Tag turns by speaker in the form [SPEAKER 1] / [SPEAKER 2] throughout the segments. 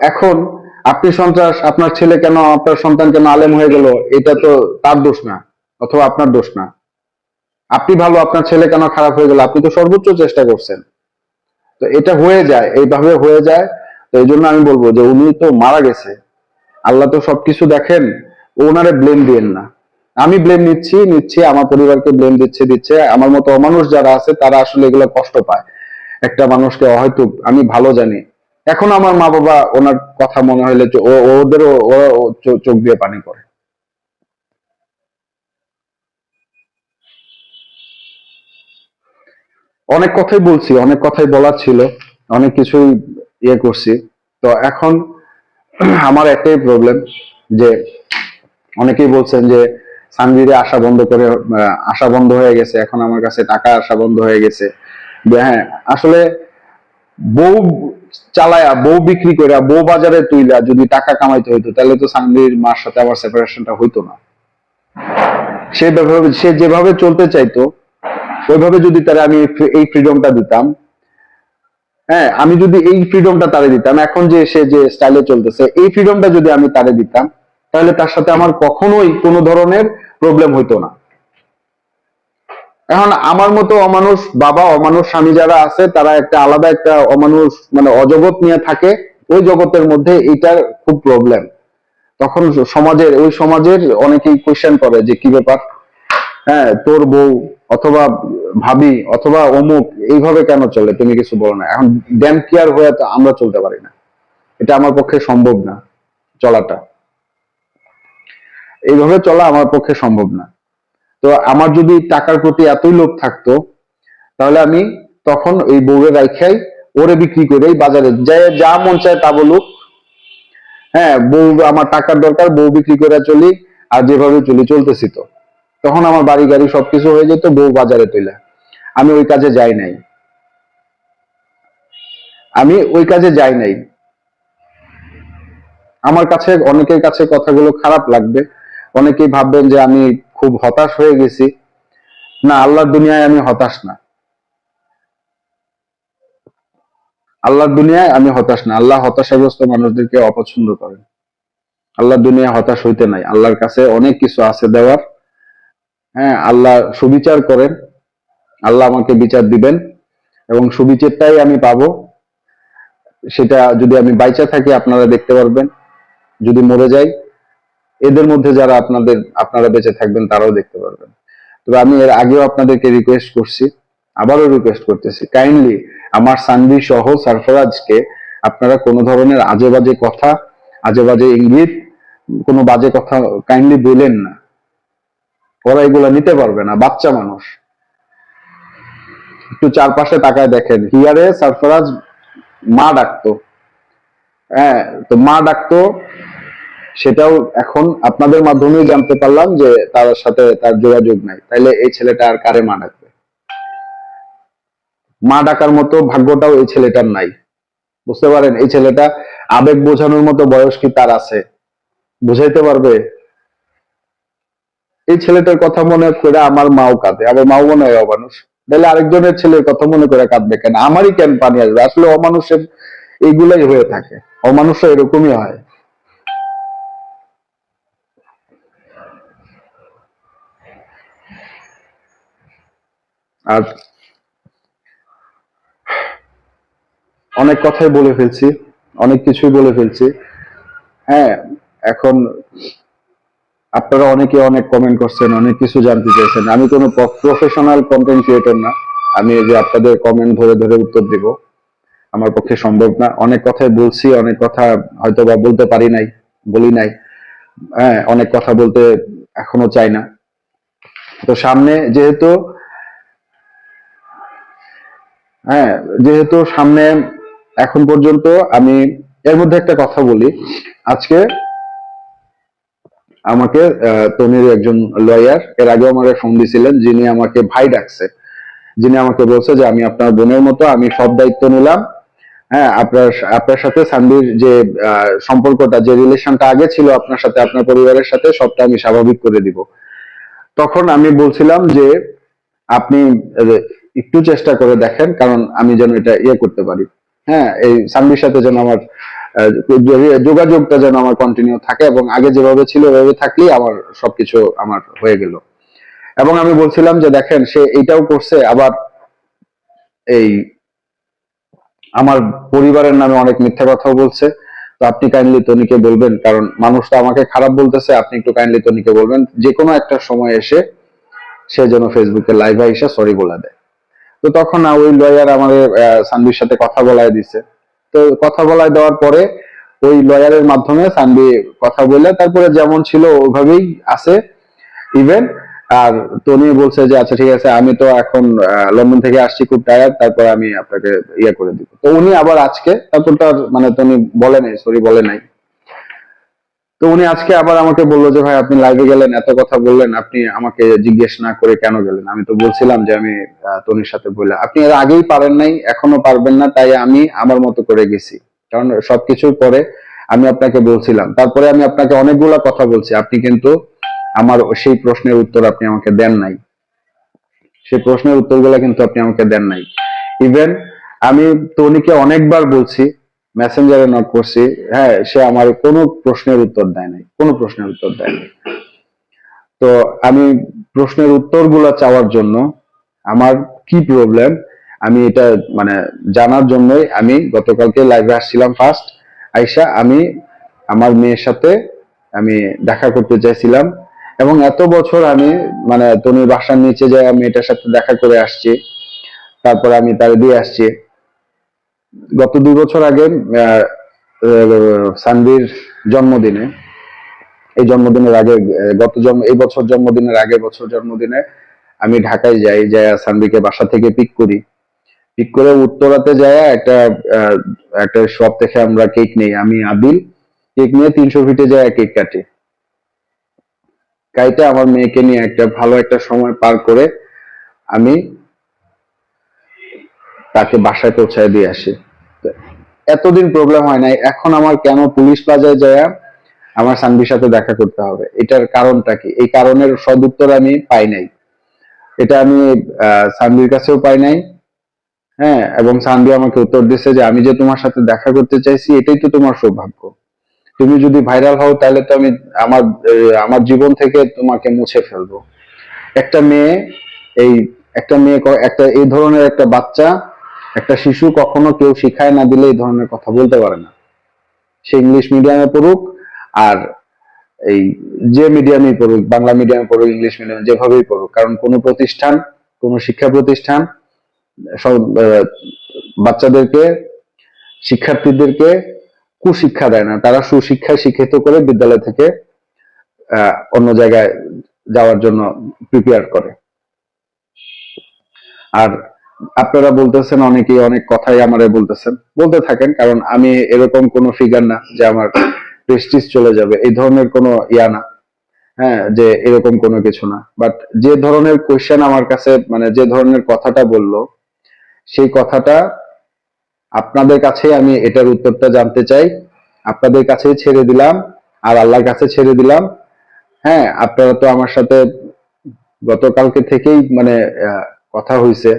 [SPEAKER 1] এখন আপনি সন্ত্রাস, আপনার ছেলে কেন, আপনার সন্তান কেন আলেম হয়ে গেল, এটা তো তার দোষ না, অথবা আপনার দোষ না। আপনি ভালো, আপনার ছেলে কেন খারাপ হয়ে গেল, আপনি তো সর্বোচ্চ চেষ্টা করছেন। তো এটা হয়ে যায়, এইভাবে হয়ে যায়। তো এই জন্য আমি বলব যে উনি তো মারা গেছে। আল্লাহ তো সবকিছু দেখেন, ওনারে ব্লেম দিয়েন না। আমি ব্লেম নিচ্ছি নিচ্ছি, আমার পরিবারকে ব্লেম দিচ্ছে দিচ্ছে। আমার মতো অমানুষ যারা আছে, তারা আসলে এগুলো কষ্ট পায়। একটা মানুষকে হয়তো আমি ভালো জানি এখন আমার মা বাবা ওনার কথা মনে হইলে চো- ও- ওদেরও, ওরা চোখ দিয়ে পানি পড়ে। অনেক কথাই বলছি, অনেক কথাই বলার ছিল, অনেক কিছুই ইয়ে করছি। তো এখন আমার একটাই প্রবলেম যে অনেকেই বলছেন যে সানভীরে আসা বন্ধ করে আসা বন্ধ হয়ে গেছে, এখন আমার কাছে টাকা আসা বন্ধ হয়ে গেছে। হ্যাঁ আসলে বউ চালায়া, বউ বিক্রি করে বউ বাজারে তুইলা যদি টাকা কামাইতে হইতো, তাহলে তো সানভীর মার সাথে আবার সেপারেশনটা হইতো না। সে যেভাবে সে যেভাবে চলতে চাইতো, ওইভাবে যদি তারা আমি এই ফ্রিডমটা দিতাম হ্যাঁ আমি যদি এই ফ্রিডমটা তারে দিতাম, এখন যে সে যে স্টাইলে চলতেছে, এই ফ্রিডমটা যদি আমি তারে দিতাম, তাহলে তার সাথে আমার কখনোই কোনো ধরনের প্রবলেম হইতো না। এখন আমার মতো অমানুষ বাবা, অমানুষ স্বামী যারা আছে, তারা একটা আলাদা একটা অমানুষ মানে অজগৎ নিয়ে থাকে। ওই জগতের মধ্যে এটার খুব প্রবলেম তখন সমাজের, ওই সমাজের অনেকেই কোয়েশ্চেন করে যে কি ব্যাপার? হ্যাঁ তোর বউ অথবা ভাবি অথবা অমুক, এইভাবে কেন চলে? তুমি কিছু বলো না। এখন ড্যাম কেয়ার হয়ে তো আমরা চলতে পারি না। এটা আমার পক্ষে সম্ভব না চলাটা। এইভাবে চলা আমার পক্ষে সম্ভব না। তো আমার যদি টাকার প্রতি এতই লোভ থাকতো, তাহলে আমি তখন ওই বউয়ের রাইখাই ওরে বিক্রি করে বাজারে যা মন চায় তা বলুক। হ্যাঁ বউ, আমার টাকার দরকার, বউ বিক্রি করে চলি আর যেভাবে চলি চলতেছি তো। তখন আমার বাড়ি গাড়ি সবকিছু হয়ে যেত, বউ বাজারে তুইলা আমি ওই কাজে যাই নাই। আমি ওই কাজে যাই নাই। আমার কাছে, অনেকের কাছে কথাগুলো খারাপ লাগবে। অনেকেই ভাববেন যে আমি খুব হতাশ হয়ে গেছি। না, আল্লাহর দুনিয়ায় আমি হতাশ না। আল্লাহর দুনিয়ায় আমি হতাশ না। আল্লাহ হতাশাগ্রস্ত মানুষদেরকে অপছন্দ করেন। আল্লাহর দুনিয়ায় হতাশ হইতে নাই। আল্লাহর কাছে অনেক কিছু আছে দেওয়ার। হ্যাঁ আল্লাহ সুবিচার করেন। আল্লাহ আমাকে বিচার দিবেন এবং সুবিচারটাই আমি পাবো। সেটা যদি আমি বাইচা থাকি, আপনারা দেখতে পারবেন। যদি মরে যাই এদের মধ্যে যারা আপনাদের, আপনারা বেঁচে থাকবেন, তারাও দেখতে পারবেন। তবে আমি এর আগেও আপনাদেরকে রিকোয়েস্ট করছি, আবারও রিকোয়েস্ট করতেছি। কাইন্ডলি আমার সানভি সহ সারফরাজকে আপনারা কোনো ধরনের আজে বাজে কথা আজে বাজে ইঙ্গিত, কোনো বাজে কথা কাইন্ডলি বলেন না। ওরা এগুলা নিতে পারবে না, বাচ্চা মানুষ। একটু চারপাশে তাকায় দেখেন। হিয়ারে সারফরাজ মা ডাকতো। হ্যাঁ তো মা ডাকতো সেটাও এখন আপনাদের মাধ্যমেই জানতে পারলাম যে তার সাথে তার যোগাযোগ নাই। তাইলে এই ছেলেটা আর কারে মা ডাকবে? মা ডাকার মতো ভাগ্যটাও এই ছেলেটার নাই। বুঝতে পারেন? এই ছেলেটা আবেগ বোঝানোর মতো বয়স কি তার আছে? বুঝাইতে পারবে? এই ছেলেটার কথা মনে করে আমার মাও কাঁদে। আমার মাও মনে হয় অমানুষ। তাহলে আরেকজনের ছেলের কথা মনে করে কাঁদবে কেন? আমারই কেন পানি আসবে? আসলে অমানুষের এইগুলাই হয়ে থাকে। অমানুষরা এরকমই হয়। আর অনেক কথাই বলে ফেলছি, অনেক কিছুই বলে ফেলছি। হ্যাঁ এখন আপনারা অনেকে অনেক কমেন্ট করছেন, অনেক কিছু জানতে চাইছেন। আমি কোনো প্রফেশনাল কন্টেন্ট ক্রিয়েটর না। আমি যে আপনাদের কমেন্ট ধরে ধরে উত্তর দিব। আমার পক্ষে সম্ভব না। অনেক কথাই বলছি, অনেক কথা হয়তো বা বলতে পারি নাই, বলি নাই। হ্যাঁ অনেক কথা বলতে এখনও চাই না। তো সামনে যেহেতু হ্যাঁ যেহেতু সামনে এখন পর্যন্ত আমি এর মধ্যে একটা কথা বলি। আজকে আমাকে তনির একজন লয়ার এর আগে আমার ফোন দিয়েছিলেন যিনি আমাকে ভাই ডাকছে। যিনি আমাকে বলছে যে, আমি আপনার বোনের মতো, আমি সব দায়িত্ব নিলাম। হ্যাঁ আপনার আপনার সাথে সানবির যে সম্পর্কটা, যে রিলেশনটা আগে ছিল আপনার সাথে, আপনার পরিবারের সাথে, সবটা আমি স্বাভাবিক করে দিব। তখন আমি বলছিলাম যে, আপনি একটু চেষ্টা করে দেখেন, কারণ আমি যেন এটা ইয়ে করতে পারি। হ্যাঁ এই সানবির সাথে যেন আমার যোগাযোগটা যেন আমার কন্টিনিউ থাকে এবং আগে যেভাবে ছিল ওইভাবে থাকলেই আমার সবকিছু আমার হয়ে গেল। এবং আমি বলছিলাম যে দেখেন, সে এইটাও করছে, আবার এই আমার পরিবারের নামে অনেক মিথ্যা কথাও বলছে। তো আপনি কাইন্ডলি তনিকে বলবেন, কারণ মানুষ তো আমাকে খারাপ বলতেছে, আপনি একটু কাইন্ডলি তনিকে বলবেন। যে কোনো একটা সময় এসে সে যেন ফেসবুকে লাইভে এসে সরি বলে দেয়। তো তখন ওই লয়ার আমাদের আহ, সানভির সাথে কথা বলায় দিছে। তো কথা বলায় দেওয়ার পরে ওই লয়ারের মাধ্যমে সানভি কথা বলে তারপরে যেমন ছিল ওইভাবেই আছে ইভেন আর তনি বলছে যে আচ্ছা ঠিক আছে আমি তো এখন লন্ডন থেকে আসছি খুব টায়ার্ড তারপর আমি আপনাকে ইয়ে করে দিব। তো উনি আবার আজকে তারপর তার মানে তনি বলে নাই সরি বলে নাই। তো উনি আজকে আবার আমাকে বলল যে, ভাই, আপনি লাইভে গেলেন, এত কথা বললেন, আপনি আমাকে জিজ্ঞেস না করে কেন গেলেন? আমি তো বলছিলাম যে, আমি তনির সাথে বললাম আপনি এর আগেই পারেন নাই, এখনও পারবেন না, তাই আমি আমার মতো করে গেছি। কারণ সবকিছুর পরে আমি আপনাকে বলছিলাম। তারপরে আমি আপনাকে অনেকগুলা কথা বলছি, আপনি কিন্তু আমার সেই প্রশ্নের উত্তর আপনি আমাকে দেন নাই। সেই প্রশ্নের উত্তরগুলো কিন্তু আপনি আমাকে দেন নাই। ইভেন আমি তনিকে অনেকবার বলছি মেসেঞ্জারে নক করছি। হ্যাঁ সে আমার কোনো প্রশ্নের উত্তর দেয় নাই কোনো প্রশ্নের উত্তর দেয় নাই তো আমি প্রশ্নের উত্তরগুলো চাওয়ার জন্য আমার কি প্রবলেম আমি এটা মানে জানার জন্যই আমি গতকালকে লাইভে আসছিলাম ফার্স্ট আইসা, আমি আমার মেয়ের সাথে আমি দেখা করতে চাইছিলাম এবং এত বছর আমি মানে তনুর বাসার নিচে যাই আমি এটার সাথে দেখা করে আসছি, তারপর আমি তার দিয়ে আসছি। গত দুই বছর আগে সানভির জন্মদিনে, এই জন্মদিনের আগে গত জন্ম, এই বছর জন্মদিনের আগে বছর জন্মদিনে আমি ঢাকায় যাই যাই সানভিকে বাসা থেকে পিক করি। পিক করে উত্তরাতে যায় একটা একটা শপ থেকে আমরা কেক নেই। আমি, আদিল কেক নিয়ে তিনশো ফিটে যায় কেক কাটি কাইতে আমার মেয়েকে নিয়ে একটা ভালো একটা সময় পার করে আমি তাকে বাসায় পৌঁছায় দিয়ে আসি। এতদিন প্রবলেম হয় নাই, এখন আমার কেন পুলিশ প্লাজায় যায় আমার সানভির সাথে দেখা করতে হবে? এটার কারণটা কি? এই কারণের সদুত্তর আমি পাই নাই। এটা আমি সানভির কাছেও পাই নাই। হ্যাঁ এবং সানভি আমাকে উত্তর দিচ্ছে যে আমি যে তোমার সাথে দেখা করতে চাইছি, এটাই তো তোমার সৌভাগ্য। তুমি যদি ভাইরাল হও, তাহলে তো আমি আমার আমার জীবন থেকে তোমাকে মুছে ফেলব। একটা মেয়ে, এই, একটা মেয়ে একটা, এই ধরনের একটা বাচ্চা একটা শিশু কখনো কেউ শিখায় না দিলে এই ধরনের কথা বলতে পারে না। সে ইংলিশ মিডিয়ামে পড়ুক আর এই যে মিডিয়ামে পড়ুক, বাংলা মিডিয়ামে পড়ুক, ইংলিশ মিডিয়ামে যেভাবেই পড়ুক, কারণ কোনো প্রতিষ্ঠান, কোনো শিক্ষা প্রতিষ্ঠান, সব বাচ্চাদেরকে, শিক্ষার্থীদেরকে কুশিক্ষা দেয় না। তারা সুশিক্ষায় শিক্ষিত করে বিদ্যালয় থেকে অন্য জায়গায় যাওয়ার জন্য প্রিপেয়ার করে। আর আপনারা বলতেছেন, অনেকেই অনেক কথাই আমারে বলতেছেন। বলতে থাকেন, কারণ আমি এরকম কোনো ফিগার না যে আমার প্রেস্টিজ চলে যাবে। এই ধরনের কোনো ইয়া না। হ্যাঁ যে এরকম কোনো কিছু না। বাট যে ধরনের কোয়েশ্চেন আমার কাছে মানে যে ধরনের কথাটা বলল, সেই কথাটা আপনাদের কাছে আমি এটার উত্তরটা জানতে চাই। আপনাদের কাছে ছেড়ে দিলাম, আর আল্লাহর কাছে ছেড়ে দিলাম। হ্যাঁ আপনারা তো আমার সাথে গতকালকে থেকেই মানে কথা হইছে।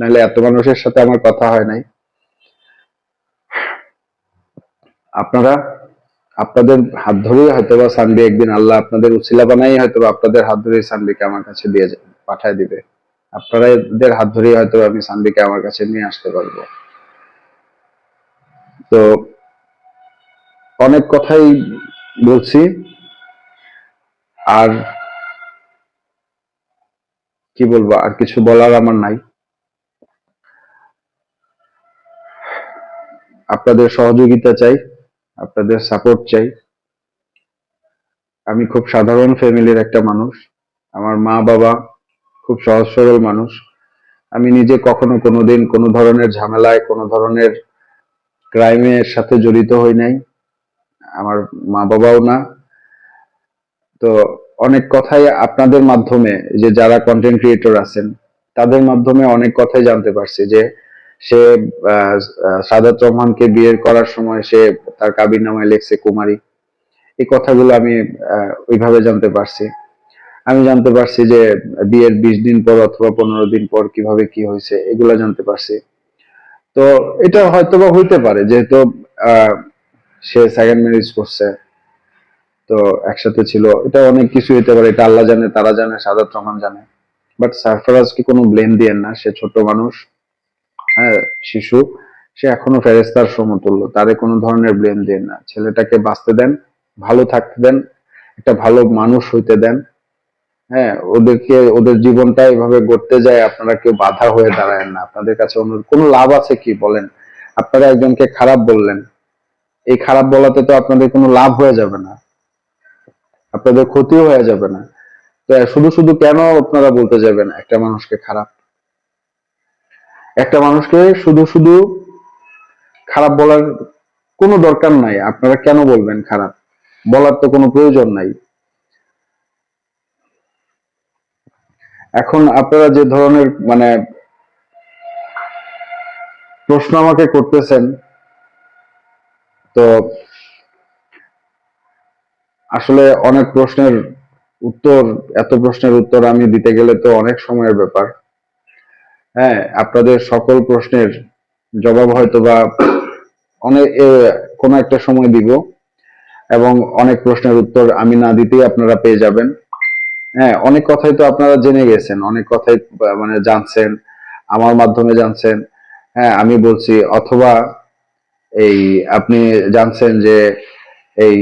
[SPEAKER 1] নাহলে এত মানুষের সাথে আমার কথা হয় নাই। আপনারা, আপনাদের হাত ধরেই হয়তো বা সানবি একদিন আল্লাহ আপনাদের উছিলা বানাই হয়তো আপনাদের হাত ধরেই সানবিকে আমার কাছে দিয়ে পাঠায় দিবে। আপনারা এদের হাত ধরেই হয়তো আমি সানবিকে আমার কাছে নিয়ে আসতে পারব। তো, অনেক কথাই বলছি। আর কি বলব, আর কিছু বলার আমার নাই। আপনাদের সহযোগিতা চাই, আপনাদের সাপোর্ট চাই। আমি খুব সাধারণ ফ্যামিলির একটা মানুষ। আমার মা বাবা খুব সহজ সরল মানুষ। আমি নিজে কখনো কোনোদিন কোনো ধরনের ঝামেলায়, কোনো ধরনের ক্রাইমের সাথে জড়িত হই নাই। আমার মা বাবাও না। তো অনেক কথাই আপনাদের মাধ্যমে, যে যারা কন্টেন্ট ক্রিয়েটর আছেন, তাদের মাধ্যমে অনেক কথাই জানতে পারছি যে সে সাদাত রহমানকে বিয়ের করার সময় সে তার কাবির নামায় লেখছে কুমারী। এই কথাগুলো আমি ওইভাবে জানতে পারছি। আমি জানতে পারছি যে বিয়ের বিশ দিন পর অথবা পনেরো দিন পর কীভাবে কি হয়েছে, এগুলা জানতে পারছি। তো এটা হয়তো বা হইতে পারে, যেহেতু সে সেকেন্ড ম্যারেজ করছে। তো একসাথে ছিল। এটা অনেক কিছু হইতে পারে। এটা আল্লাহ জানে, তারা জানে, সাদাত রহমান জানে। বাট সারফরাজকে কোনো ব্লেম দিয়েন না? সে ছোট মানুষ। শিশু, সে এখনও ফেরেস্তার সমতুল্য তারে কোনো ধরনের ব্লেম দেন না। ছেলেটাকে বাঁচতে দেন, ভালো থাকতে দেন, একটা ভালো মানুষ হইতে দেন। হ্যাঁ ওদেরকে, ওদের জীবনটা এভাবে গড়তে যায়, আপনারা কেউ বাধা হয়ে দাঁড়ায় না। আপনাদের কাছে অনুরোধ কোনো লাভ আছে কি? বলেন। আপনারা একজনকে খারাপ বললেন, এই খারাপ বলাতে তো আপনাদের কোনো লাভ হয়ে যাবে না। আপনাদের ক্ষতিও হয়ে যাবে না। তো শুধু শুধু কেন আপনারা বলতে যাবেন, একটা মানুষকে খারাপ? একটা মানুষকে শুধু শুধু খারাপ বলার কোনো দরকার নাই। আপনারা কেন বলবেন খারাপ? বলার তো কোনো প্রয়োজন নাই। এখন আপনারা যে ধরনের মানে প্রশ্ন আমাকে করতেছেন, তো আসলে অনেক প্রশ্নের উত্তর, এত প্রশ্নের উত্তর আমি দিতে গেলে তো অনেক সময়ের ব্যাপার। হ্যাঁ আপনাদের সকল প্রশ্নের জবাব হয়তো বা অনেক কোনো একটা সময় দিব এবং অনেক প্রশ্নের উত্তর আমি না দিতেই আপনারা পেয়ে যাবেন। হ্যাঁ অনেক কথাই তো আপনারা জেনে গেছেন, অনেক কথাই মানে জানছেন, আমার মাধ্যমে জানছেন। হ্যাঁ আমি বলছি, অথবা এই আপনি জানছেন যে এই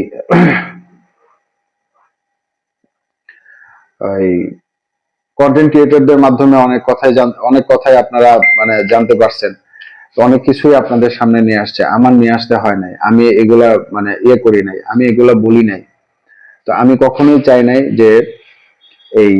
[SPEAKER 1] কন্টেন্ট ক্রিয়েটরদের মাধ্যমে অনেক কথাই অনেক কথাই আপনারা মানে জানতে পারছেন। তো অনেক কিছুই আপনাদের সামনে নিয়ে আসছে। আমার নিয়ে আসতে হয় নাই। আমি এগুলা মানে ইয়ে করি নাই। আমি এগুলা বলি নাই। তো আমি কখনোই চাই নাই যে এই